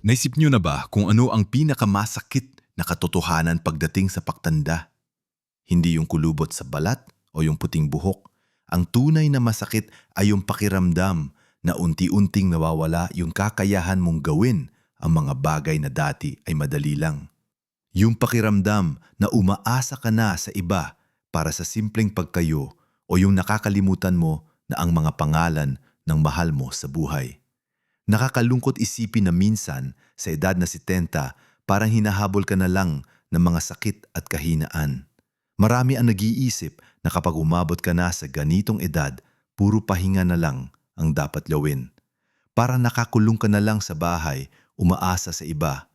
Naisip niyo na ba kung ano ang pinakamasakit na katotohanan pagdating sa pagtanda? Hindi yung kulubot sa balat o yung puting buhok. Ang tunay na masakit ay yung pakiramdam na unti-unting nawawala yung kakayahan mong gawin ang mga bagay na dati ay madali lang. Yung pakiramdam na umaasa ka na sa iba para sa simpleng pagkayo o yung nakakalimutan mo na ang mga pangalan ng mahal mo sa buhay. Nakakalungkot isipin na minsan sa edad na 70 parang hinahabol ka na lang ng mga sakit at kahinaan. Marami ang nag-iisip na kapag umabot ka na sa ganitong edad, puro pahinga na lang ang dapat gawin. Para nakakulong ka na lang sa bahay, umaasa sa iba.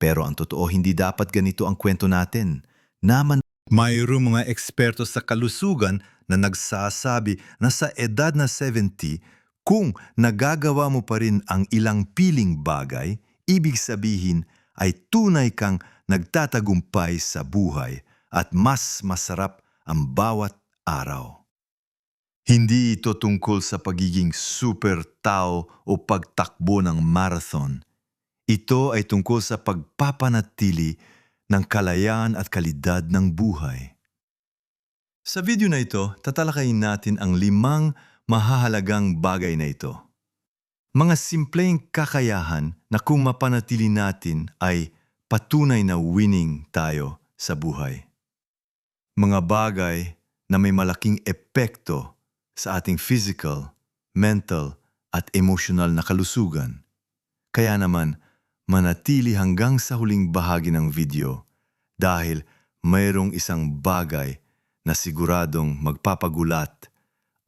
Pero ang totoo hindi dapat ganito ang kwento natin. Naman mayroong mga eksperto sa kalusugan na nagsasabi na sa edad na 70, kung nagagawa mo pa rin ang ilang piling bagay, ibig sabihin ay tunay kang nagtatagumpay sa buhay at mas masarap ang bawat araw. Hindi ito tungkol sa pagiging super tao o pagtakbo ng marathon. Ito ay tungkol sa pagpapanatili ng kalayaan at kalidad ng buhay. Sa video na ito, tatalakayin natin ang limang mahahalagang bagay na ito. Mga simpleng kakayahan na kung mapanatili natin ay patunay na winning tayo sa buhay. Mga bagay na may malaking epekto sa ating physical, mental at emotional na kalusugan. Kaya naman, manatili hanggang sa huling bahagi ng video dahil mayroong isang bagay na siguradong magpapagulat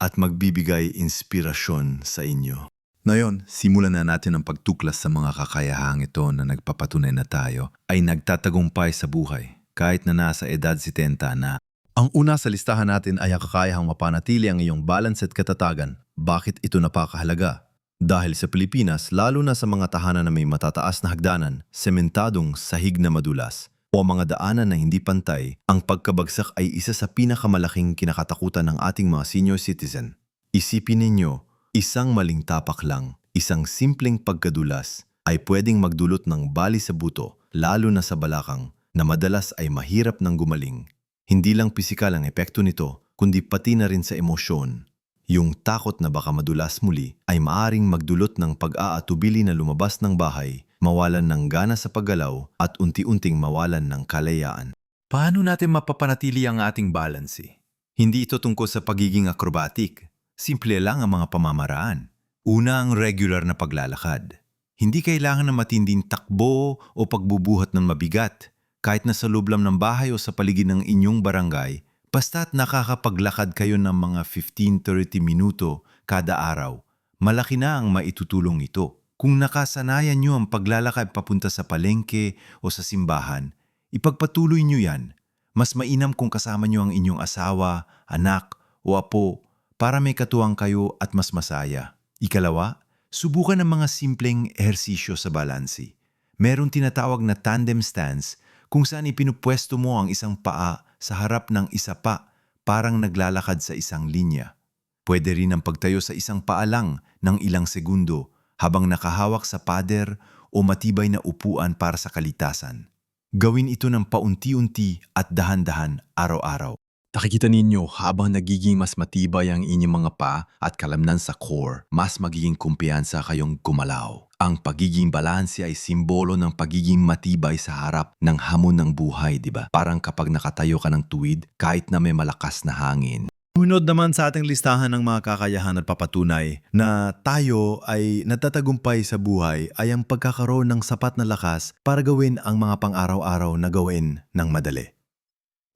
at magbibigay inspirasyon sa inyo. Ngayon, simulan na natin ang pagtuklas sa mga kakayahang ito na nagpapatunay na tayo ay nagtatagumpay sa buhay kahit na nasa edad 70 na. Ang una sa listahan natin ay ang kakayahang mapanatili ang iyong balance at katatagan. Bakit ito napakahalaga? Dahil sa Pilipinas, lalo na sa mga tahanan na may matataas na hagdanan, sementadong sahig na madulas, o mga daanan na hindi pantay, ang pagkabagsak ay isa sa pinakamalaking kinakatakutan ng ating mga senior citizen. Isipin ninyo, isang maling tapak lang, isang simpleng pagkadulas ay pwedeng magdulot ng bali sa buto, lalo na sa balakang, na madalas ay mahirap ng gumaling. Hindi lang pisikal ang epekto nito, kundi pati na rin sa emosyon. Yung takot na baka madulas muli ay maaring magdulot ng pag-aatubili na lumabas ng bahay mawalan ng gana sa paggalaw at unti-unting mawalan ng kalayaan. Paano natin mapapanatili ang ating balance? Hindi ito tungkol sa pagiging acrobatic. Simple lang ang mga pamamaraan. Una ang regular na paglalakad. Hindi kailangan ng matinding takbo o pagbubuhat ng mabigat. Kahit na sa loob lang ng bahay o sa paligid ng inyong barangay, basta't nakakapaglakad kayo ng mga 15-30 minuto kada araw, malaki na ang maitutulong ito. Kung nakasanayan nyo ang paglalakad papunta sa palengke o sa simbahan, ipagpatuloy nyo yan. Mas mainam kung kasama nyo ang inyong asawa, anak o apo para may katuwang kayo at mas masaya. Ikalawa, subukan ng mga simpleng ehersisyo sa balansi. Meron tinatawag na tandem stance kung saan ipinupwesto mo ang isang paa sa harap ng isa pa parang naglalakad sa isang linya. Pwede rin ang pagtayo sa isang paa lang ng ilang segundo habang nakahawak sa pader o matibay na upuan para sa kalitasan. Gawin ito ng paunti-unti at dahan-dahan araw-araw. Nakikita ninyo habang nagiging mas matibay ang inyong mga pa at kalamnan sa core, mas magiging kumpiyansa kayong gumalaw. Ang pagiging balanse ay simbolo ng pagiging matibay sa harap ng hamon ng buhay, di ba? Parang kapag nakatayo ka ng tuwid kahit na may malakas na hangin. Hunod naman sa ating listahan ng mga kakayahan at papatunay na tayo ay natatagumpay sa buhay ay ang pagkakaroon ng sapat na lakas para gawin ang mga pang-araw-araw na gawin ng madali.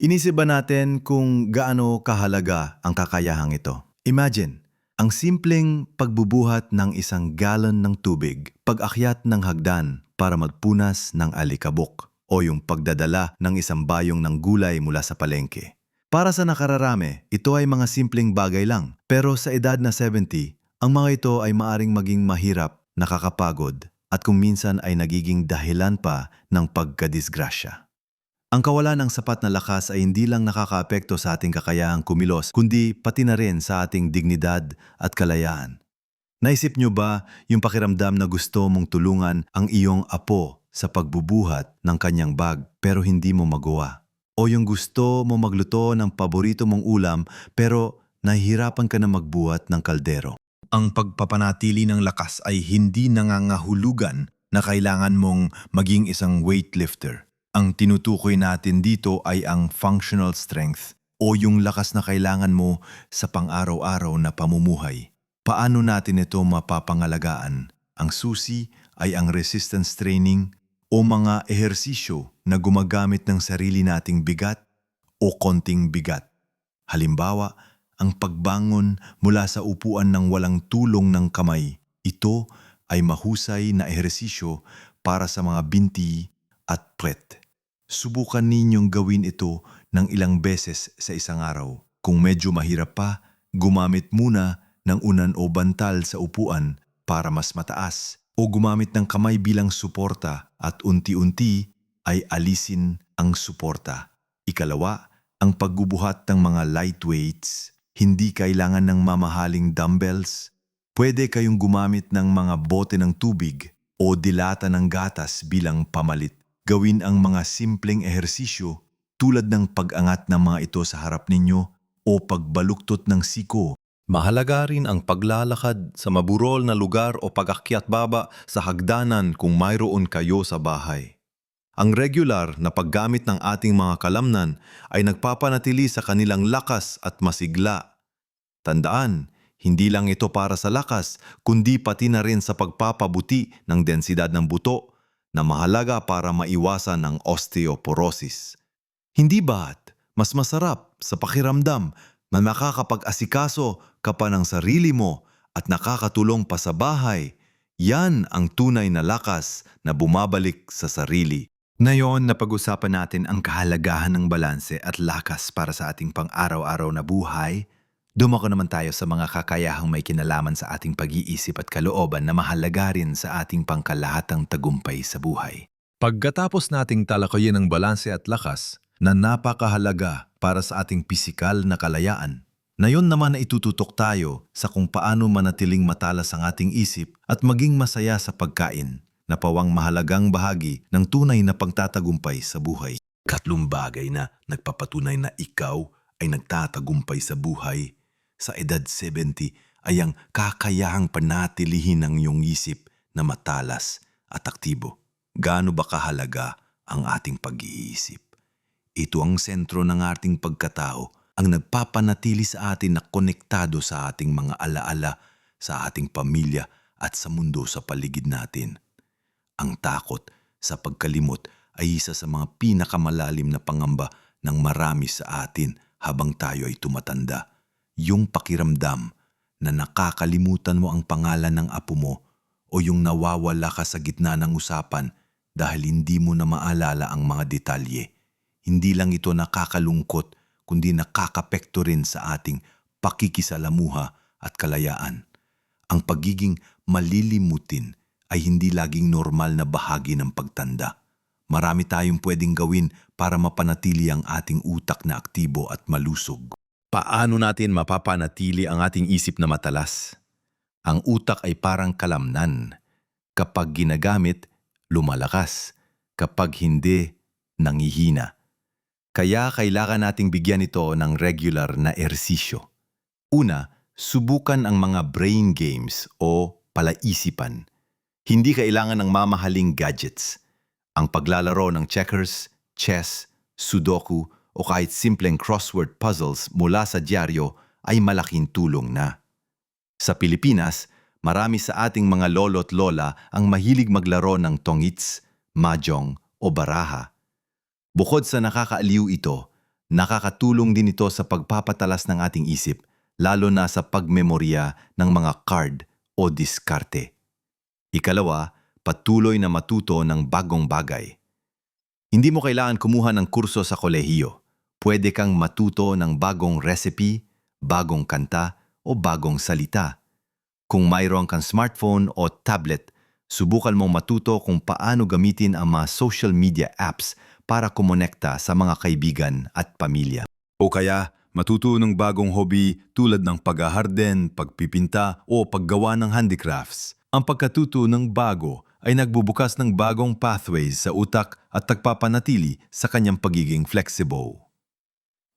Inisip ba natin kung gaano kahalaga ang kakayahang ito? Imagine, ang simpleng pagbubuhat ng isang galon ng tubig, pag-akyat ng hagdan para magpunas ng alikabok, o yung pagdadala ng isang bayong ng gulay mula sa palengke. Para sa nakararami, ito ay mga simpleng bagay lang. Pero sa edad na 70, ang mga ito ay maaring maging mahirap, nakakapagod, at kung minsan ay nagiging dahilan pa ng pagkadisgrasya. Ang kawalan ng sapat na lakas ay hindi lang nakakaapekto sa ating kakayahang kumilos, kundi pati na rin sa ating dignidad at kalayaan. Naisip nyo ba yung pakiramdam na gusto mong tulungan ang iyong apo sa pagbubuhat ng kanyang bag pero hindi mo magawa? O yung gusto mo magluto ng paborito mong ulam pero nahihirapan ka na magbuhat ng kaldero? Ang pagpapanatili ng lakas ay hindi nangangahulugan na kailangan mong maging isang weightlifter. Ang tinutukoy natin dito ay ang functional strength o yung lakas na kailangan mo sa pang-araw-araw na pamumuhay. Paano natin ito mapapangalagaan? Ang susi ay ang resistance training o mga ehersisyo na gumagamit ng sarili nating bigat o konting bigat. Halimbawa, ang pagbangon mula sa upuan ng walang tulong ng kamay. Ito ay mahusay na ehersisyo para sa mga binti at puwet. Subukan ninyong gawin ito ng ilang beses sa isang araw. Kung medyo mahirap pa, gumamit muna ng unan o bantal sa upuan para mas mataas o gumamit ng kamay bilang suporta at unti-unti ay alisin ang suporta. Ikalawa, ang pagbubuhat ng mga light weights. Hindi kailangan ng mamahaling dumbbells. Pwede kayong gumamit ng mga bote ng tubig o dilata ng gatas bilang pamalit. Gawin ang mga simpleng ehersisyo tulad ng pag-angat ng mga ito sa harap ninyo o pagbaluktot ng siko Mahalaga rin ang paglalakad sa maburol na lugar o pagakyat baba sa hagdanan kung mayroon kayo sa bahay. Ang regular na paggamit ng ating mga kalamnan ay nagpapanatili sa kanilang lakas at masigla. Tandaan, hindi lang ito para sa lakas, kundi pati na rin sa pagpapabuti ng densidad ng buto na mahalaga para maiwasan ang osteoporosis. Hindi ba't mas masarap sa pakiramdam na makakapag-asikaso ka pa ng sarili mo at nakakatulong pa sa bahay, yan ang tunay na lakas na bumabalik sa sarili. Ngayon, napag-usapan natin ang kahalagahan ng balanse at lakas para sa ating pang-araw-araw na buhay. Dumako naman tayo sa mga kakayahang may kinalaman sa ating pag-iisip at kalooban na mahalaga rin sa ating pangkalahatang tagumpay sa buhay. Pagkatapos nating talakayin ang balanse at lakas na napakahalaga para sa ating pisikal na kalayaan, na yun naman na itututok tayo sa kung paano manatiling matalas ang ating isip at maging masaya sa pagkain na pawang mahalagang bahagi ng tunay na pagtatagumpay sa buhay. Katlong bagay na nagpapatunay na ikaw ay nagtatagumpay sa buhay sa edad 70 ay ang kakayahang panatilihin ng iyong isip na matalas at aktibo. Gaano ba kahalaga ang ating pag-iisip? Ito ang sentro ng ating pagkatao, ang nagpapanatili sa atin na konektado sa ating mga alaala, sa ating pamilya at sa mundo sa paligid natin. Ang takot sa pagkalimot ay isa sa mga pinakamalalim na pangamba ng marami sa atin habang tayo ay tumatanda. Yung pakiramdam na nakakalimutan mo ang pangalan ng apo mo o yung nawawala ka sa gitna ng usapan dahil hindi mo na maalala ang mga detalye. Hindi lang ito nakakalungkot kundi nakakapekto rin sa ating pakikisalamuha at kalayaan. Ang pagiging malilimutin ay hindi laging normal na bahagi ng pagtanda. Marami tayong pwedeng gawin para mapanatili ang ating utak na aktibo at malusog. Paano natin mapapanatili ang ating isip na matalas? Ang utak ay parang kalamnan. Kapag ginagamit, lumalakas. Kapag hindi, nangihina. Kaya kailangan nating bigyan ito ng regular na ersisyo. Una, subukan ang mga brain games o palaisipan. Hindi kailangan ng mamahaling gadgets. Ang paglalaro ng checkers, chess, sudoku o kahit simpleng crossword puzzles mula sa dyaryo ay malaking tulong na. Sa Pilipinas, marami sa ating mga lolo't lola ang mahilig maglaro ng tongits, mahjong o baraha. Bukod sa nakakaaliw ito, nakakatulong din ito sa pagpapatalas ng ating isip, lalo na sa pagmemorya ng mga card o diskarte. Ikalawa, patuloy na matuto ng bagong bagay. Hindi mo kailangan kumuha ng kurso sa kolehiyo. Pwede kang matuto ng bagong recipe, bagong kanta o bagong salita. Kung mayroon kang smartphone o tablet, subukan mong matuto kung paano gamitin ang mga social media apps para kumonekta sa mga kaibigan at pamilya. O kaya, Matuto ng bagong hobby tulad ng paghaharden, pagpipinta o paggawa ng handicrafts. Ang pagkatuto ng bago ay nagbubukas ng bagong pathways sa utak at nagpapanatili sa kanyang pagiging flexible.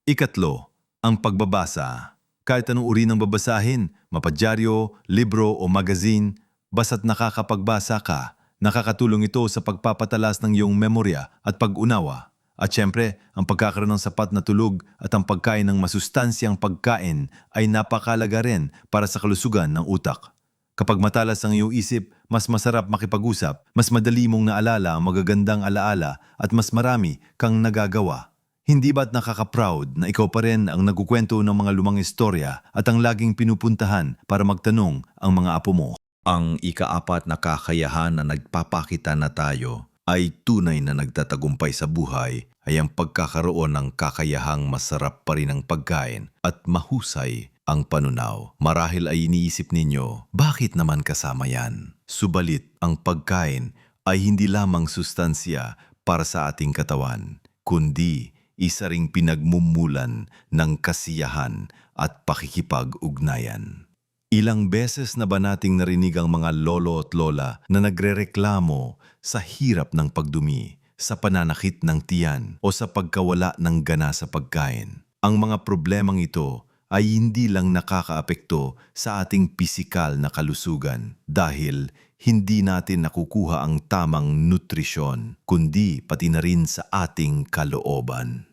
Ikatlo, ang pagbabasa. Kahit anong uri ng babasahin, mapadyaryo, libro o magazine, basta't nakakapagbasa ka, nakakatulong ito sa pagpapatalas ng iyong memorya at pag-unawa. At syempre, ang pagkakaroon ng sapat na tulog at ang pagkain ng masustansyang pagkain ay napakalaga rin para sa kalusugan ng utak. Kapag matalas ang iyong isip, mas masarap makipag-usap, mas madali mong naalala ang magagandang alaala at mas marami kang nagagawa. Hindi ba't nakaka-proud na ikaw pa rin ang nagkukwento ng mga lumang istorya at ang laging pinupuntahan para magtanong ang mga apo mo? Ang ikaapat na kakayahan na nagpapakita na tayo ay tunay na nagtatagumpay sa buhay ay ang pagkakaroon ng kakayahang masarap pa rin ang pagkain at mahusay ang panunaw. Marahil ay iniisip ninyo, bakit naman kasama yan? Subalit, ang pagkain ay hindi lamang sustansya para sa ating katawan, kundi isa ring pinagmumulan ng kasiyahan at pakikipag-ugnayan. Ilang beses na ba nating narinig ang mga lolo at lola na nagrereklamo sa hirap ng pagdumi, sa pananakit ng tiyan o sa pagkawala ng gana sa pagkain? Ang mga problemang ito ay hindi lang nakakaapekto sa ating pisikal na kalusugan dahil hindi natin nakukuha ang tamang nutrisyon, kundi pati na rin sa ating kalooban.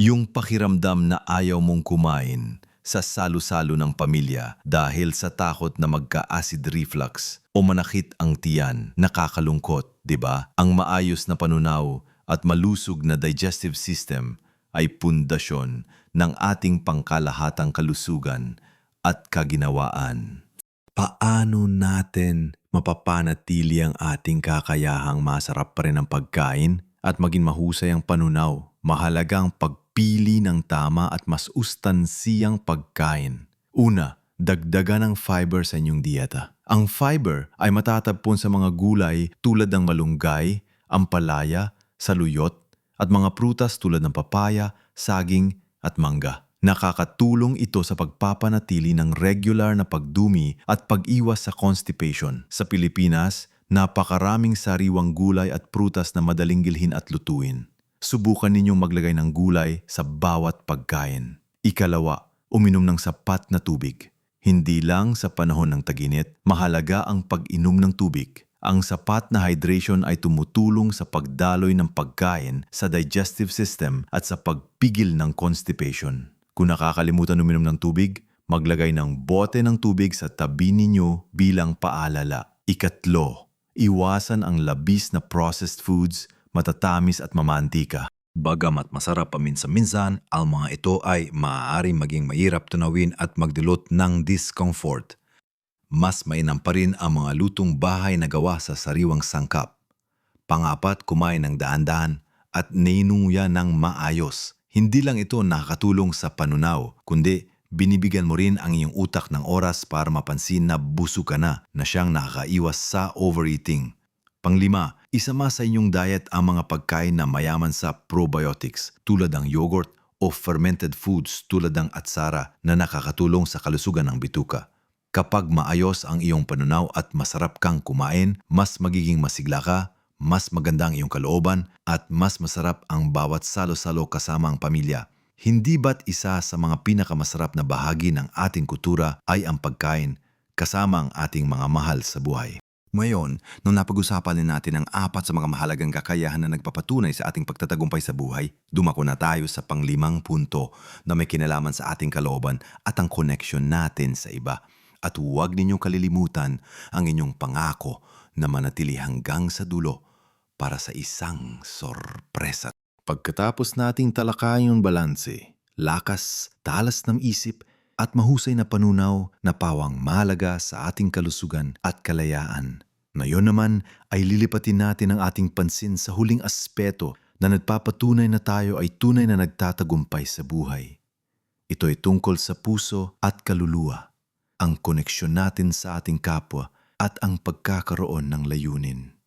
Yung pakiramdam na ayaw mong kumain sa salo-salo ng pamilya dahil sa takot na magka-acid reflux o manakit ang tiyan, nakakalungkot, di ba? Ang maayos na panunaw at malusog na digestive system ay pundasyon ng ating pangkalahatang kalusugan at kaginawaan. Paano natin mapapanatili ang ating kakayahang masarap pa rin ang pagkain at maging mahusay ang panunaw? Mahalagang pagpili ng tama at mas ustansiyang pagkain. Una, dagdagan ng fiber sa inyong dieta. Ang fiber ay matatagpon sa mga gulay tulad ng malunggay, ampalaya, saluyot, at mga prutas tulad ng papaya, saging, at mangga. Nakakatulong ito sa pagpapanatili ng regular na pagdumi at pag-iwas sa constipation. Sa Pilipinas, napakaraming sariwang gulay at prutas na madaling gilhin at lutuin. Subukan ninyong maglagay ng gulay sa bawat pagkain. Ikalawa, uminom ng sapat na tubig. Hindi lang sa panahon ng taginit, mahalaga ang pag-inom ng tubig. Ang sapat na hydration ay tumutulong sa pagdaloy ng pagkain sa digestive system at sa pagpigil ng constipation. Kung nakakalimutan uminom ng tubig, maglagay ng bote ng tubig sa tabi ninyo bilang paalala. Ikatlo, iwasan ang labis na processed foods, matatamis at mamantika. Bagamat masarap paminsan-minsan, ang mga ito ay maaaring maging mahirap tunawin at magdulot ng discomfort. Mas mainam pa rin ang mga lutong bahay na gawa sa sariwang sangkap. Pangapat, kumain ng daan-daan at ninuya ng maayos. Hindi lang ito nakakatulong sa panunaw, kundi binibigyan mo rin ang iyong utak ng oras para mapansin na busog ka na na siyang nakakaiwas sa overeating. Panglima, isama sa inyong diet ang mga pagkain na mayaman sa probiotics tulad ng yogurt o fermented foods tulad ng atsara na nakakatulong sa kalusugan ng bituka. Kapag maayos ang iyong panunaw at masarap kang kumain, mas magiging masigla ka, mas maganda ang iyong kalooban at mas masarap ang bawat salo-salo kasama ang pamilya. Hindi ba't isa sa mga pinakamasarap na bahagi ng ating kultura ay ang pagkain kasama ang ating mga mahal sa buhay? Ngayon, nung napag-usapan din natin ang apat sa mga mahalagang kakayahan na nagpapatunay sa ating pagtatagumpay sa buhay, dumako na tayo sa panglimang punto na may kinalaman sa ating kalooban at ang connection natin sa iba. At huwag ninyong kalilimutan ang inyong pangako na manatili hanggang sa dulo para sa isang sorpresa. Pagkatapos nating talakayin yung balanse, lakas, talas ng isip, at mahusay na panunaw na pawang mahalaga sa ating kalusugan at kalayaan. Ngayon naman ay lilipatin natin ang ating pansin sa huling aspeto na nagpapatunay na tayo ay tunay na nagtatagumpay sa buhay. Ito ay tungkol sa puso at kaluluwa, ang koneksyon natin sa ating kapwa at ang pagkakaroon ng layunin.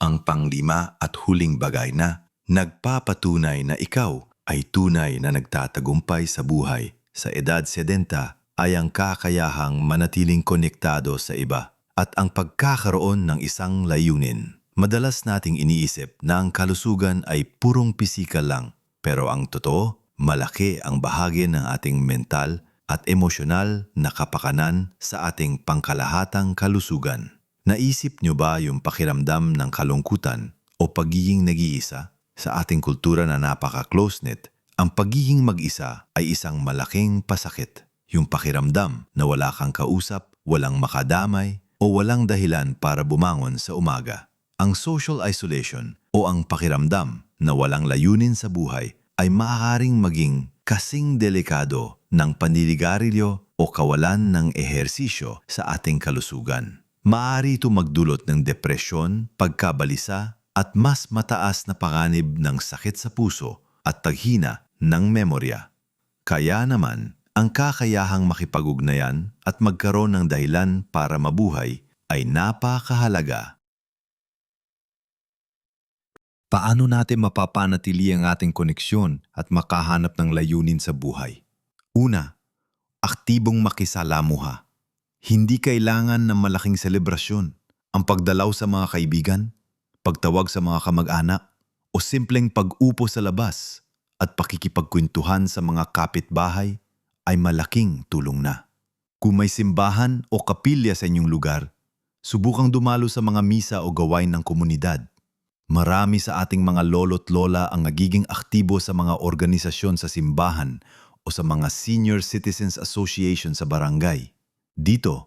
Ang panglima at huling bagay na Nagpapatunay na ikaw ay tunay na nagtatagumpay sa buhay. Sa edad 70 ay ang kakayahang manatiling konektado sa iba at ang pagkakaroon ng isang layunin. Madalas nating iniisip na ang kalusugan ay purong pisikal lang, pero ang totoo, malaki ang bahagi ng ating mental at emosyonal na kapakanan sa ating pangkalahatang kalusugan. Naisip nyo ba yung pakiramdam ng kalungkutan o pagiging nag-iisa? Sa ating kultura na napaka-close-knit, ang pagiging mag-isa ay isang malaking pasakit. Yung pakiramdam na wala kang kausap, walang makadamay, o walang dahilan para bumangon sa umaga. Ang social isolation o ang pakiramdam na walang layunin sa buhay ay maaaring maging kasing delikado ng paniligarilyo o kawalan ng ehersisyo sa ating kalusugan. Maaari ito magdulot ng depresyon, pagkabalisa, at mas mataas na panganib ng sakit sa puso at taghina ng memorya. Kaya naman, ang kakayahang makipag-ugnayan at magkaroon ng dahilan para mabuhay ay napakahalaga. Paano natin mapapanatili ang ating koneksyon at makahanap ng layunin sa buhay? Una, aktibong makisalamuha. Hindi kailangan ng malaking selebrasyon. Ang pagdalaw sa mga kaibigan, pagtawag sa mga kamag-anak, o simpleng pag-upo sa labas at pakikipagkwentuhan sa mga kapitbahay ay malaking tulong na. Kung may simbahan o kapilya sa inyong lugar, subukang dumalo sa mga misa o gawain ng komunidad. Marami sa ating mga lolo't lola ang nagiging aktibo sa mga organisasyon sa simbahan o sa mga Senior Citizens Association sa barangay. Dito,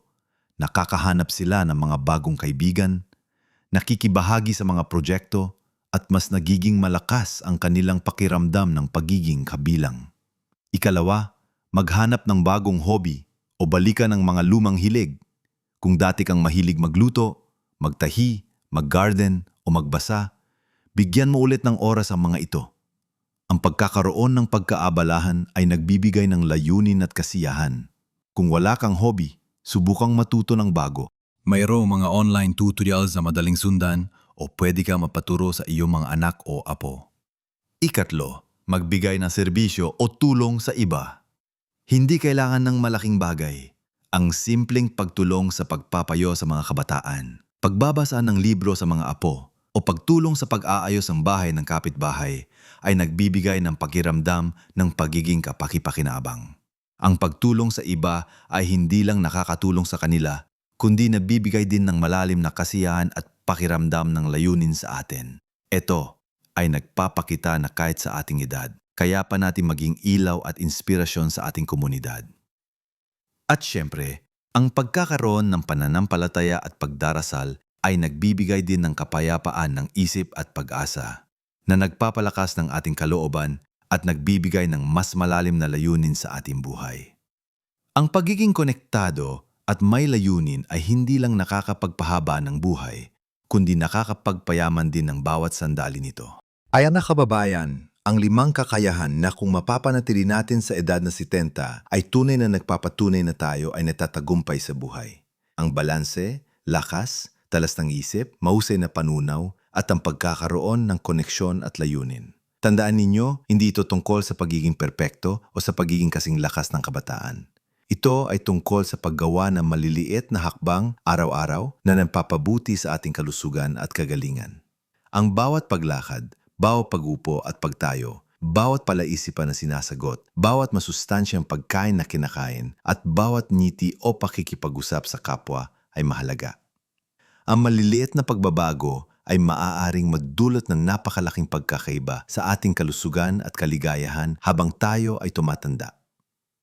nakakahanap sila ng mga bagong kaibigan, nakikibahagi sa mga proyekto at mas nagiging malakas ang kanilang pakiramdam ng pagiging kabilang. Ikalawa, maghanap ng bagong hobby o balikan ng mga lumang hilig. Kung dati kang mahilig magluto, magtahi, maggarden o magbasa, bigyan mo ulit ng oras ang mga ito. Ang pagkakaroon ng pagkaabalahan ay nagbibigay ng layunin at kasiyahan. Kung wala kang hobby, subukang matuto ng bago. Mayroong mga online tutorials na madaling sundan o pwede ka mapaturo sa iyong mga anak o apo. Ikatlo, magbigay ng serbisyo o tulong sa iba. Hindi kailangan ng malaking bagay. Ang simpleng pagtulong sa pagpapayo sa mga kabataan, pagbabasa ng libro sa mga apo, o pagtulong sa pag-aayos ng bahay ng kapitbahay ay nagbibigay ng pakiramdam ng pagiging kapakipakinabang. Ang pagtulong sa iba ay hindi lang nakakatulong sa kanila, kundi nabibigay din ng malalim na kasiyahan at pakiramdam ng layunin sa atin. Ito ay nagpapakita na kahit sa ating edad, kaya pa natin maging ilaw at inspirasyon sa ating komunidad. At syempre, ang pagkakaroon ng pananampalataya at pagdarasal ay nagbibigay din ng kapayapaan ng isip at pag-asa na nagpapalakas ng ating kalooban at nagbibigay ng mas malalim na layunin sa ating buhay. Ang pagiging konektado at may layunin ay hindi lang nakakapagpahaba ng buhay, kundi nakakapagpayaman din ng bawat sandali nito. Ayan na kababayan, ang limang kakayahan na kung mapapanatili natin sa edad na 70 ay tunay na nagpapatunay na tayo ay natatagumpay sa buhay. Ang balanse, lakas, talas ng isip, mahusay na panunaw, at ang pagkakaroon ng koneksyon at layunin. Tandaan ninyo, hindi ito tungkol sa pagiging perpekto o sa pagiging kasing lakas ng kabataan. Ito ay tungkol sa paggawa ng maliliit na hakbang araw-araw na nagpapabuti sa ating kalusugan at kagalingan. Ang bawat paglakad, bawat pagupo at pagtayo, bawat palaisipan na sinasagot, bawat masustansyang pagkain na kinakain, at bawat ngiti o pakikipag-usap sa kapwa ay mahalaga. Ang maliliit na pagbabago ay maaaring magdulot ng napakalaking pagkakaiba sa ating kalusugan at kaligayahan habang tayo ay tumatanda.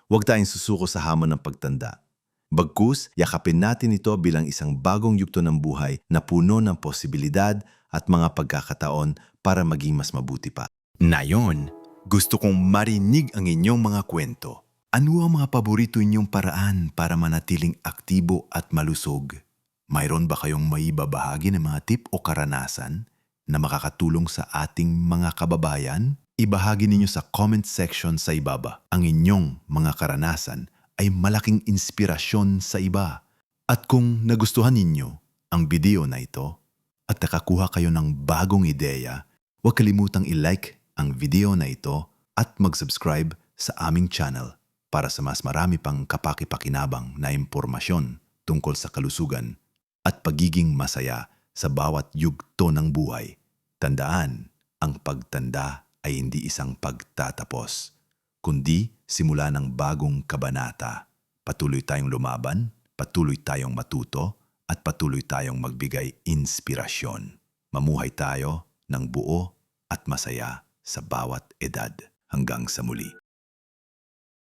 Huwag tayong susuko sa hamon ng pagtanda. Bagkus, yakapin natin ito bilang isang bagong yugto ng buhay na puno ng posibilidad at mga pagkakataon para maging mas mabuti pa. Nayon, gusto kong marinig ang inyong mga kwento. Ano ang mga paborito inyong paraan para manatiling aktibo at malusog? Mayroon ba kayong maibabahagi ng mga tip o karanasan na makakatulong sa ating mga kababayan? Ibahagi ninyo sa comment section sa ibaba. Ang inyong mga karanasan ay malaking inspirasyon sa iba. At kung nagustuhan ninyo ang video na ito at nakakuha kayo ng bagong ideya, Huwag kalimutang i-like ang video na ito at mag-subscribe sa aming channel para sa mas marami pang kapakipakinabang na impormasyon tungkol sa kalusugan at pagiging masaya sa bawat yugto ng buhay. Tandaan, ang pagtanda ay hindi isang pagtatapos, kundi simula ng bagong kabanata. Patuloy tayong lumaban, patuloy tayong matuto, at patuloy tayong magbigay inspirasyon. Mamuhay tayo ng buo at masaya sa bawat edad hanggang sa muli.